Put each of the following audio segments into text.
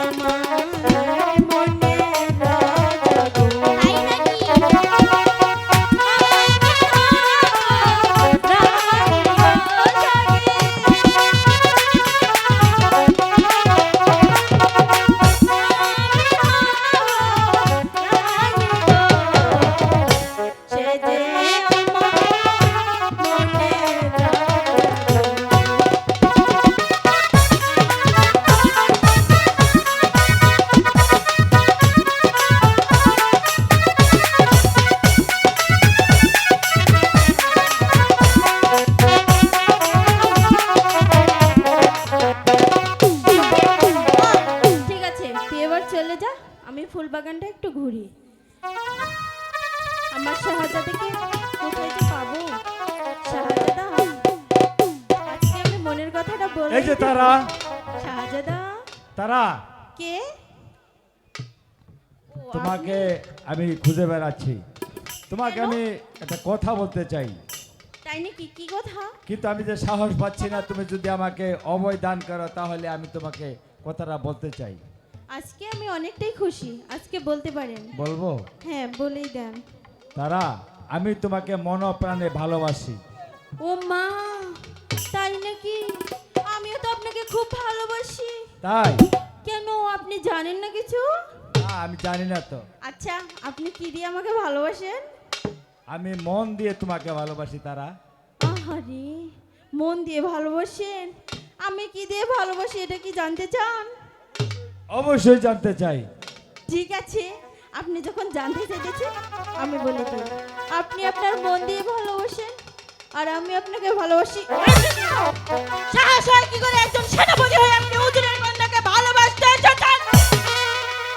আমার চলে যা আমি ফুল বাগানটা একটু ঘুরি আমার শাহজাদাকে কোথায় যে পাবো? শাহজাদা আজকে আমি মনের কথাটা বলে এই যে তারা। শাহজাদা। তারা। কে? তোমাকে আমি খুঁজে বেড়াচ্ছি। তোমাকে আমি একটা কথা বলতে চাই। তাই নাকি? কি কথা? কিন্তু আমি যে সাহস পাচ্ছি না তুমি যদি আমাকে অভয় দান করো তাহলে আমি তোমাকে কথাটা বলতে চাই। আজকে আমি অনেকটাই খুশি আজকে বলতে পারেন। বলব? হ্যাঁ বলেই দেন। তারা আমি তোমাকে মন প্রাণে ভালোবাসি। ও মা তাই নাকি? আমিও তো আপনাকে খুব ভালোবাসি। তাই? কেন আপনি জানেন না কিছু? না, আমি জানি না তো। আচ্ছা আপনি কি দিয়ে আমাকে ভালোবাসেন? আমি মন দিয়ে তোমাকে ভালোবাসি তারা। আহারে মন দিয়ে ভালোবাসেন? আমি কি দিয়ে ভালোবাসি এটা কি জানতে চান? অবশ্যই জানতে চাই। ঠিক আছে আপনি যখন জানতে চেয়েছেন আমি বলে দিই আপনি আপনার মন দিয়ে ভালোবাসেন আর আমি আপনাকে ভালোবাসি। সাহস হয় কি করে একজন সেনাপতি হয়ে আপনি উজুরের কন্যাকে ভালোবাসতে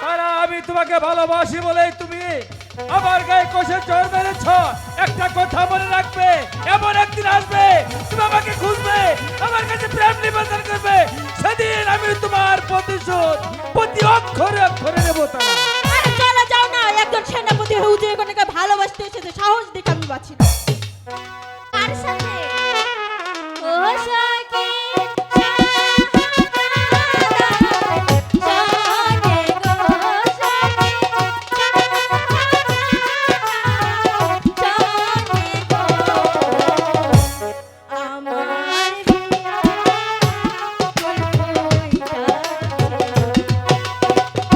তারা আমি তোমাকে ভালোবাসি বলেই তুমি আমার গায়ে কষে চর মেরেছ। একটা কথা মনে রাখবে। এমন একদিন আসবে, তুমি আমাকে খুঁজবে, আমার কাছে প্রেম নিবেদন করবে। সেদিন আমি তোমার প্রতিশোধ, প্রতি অক্ষরে অক্ষরে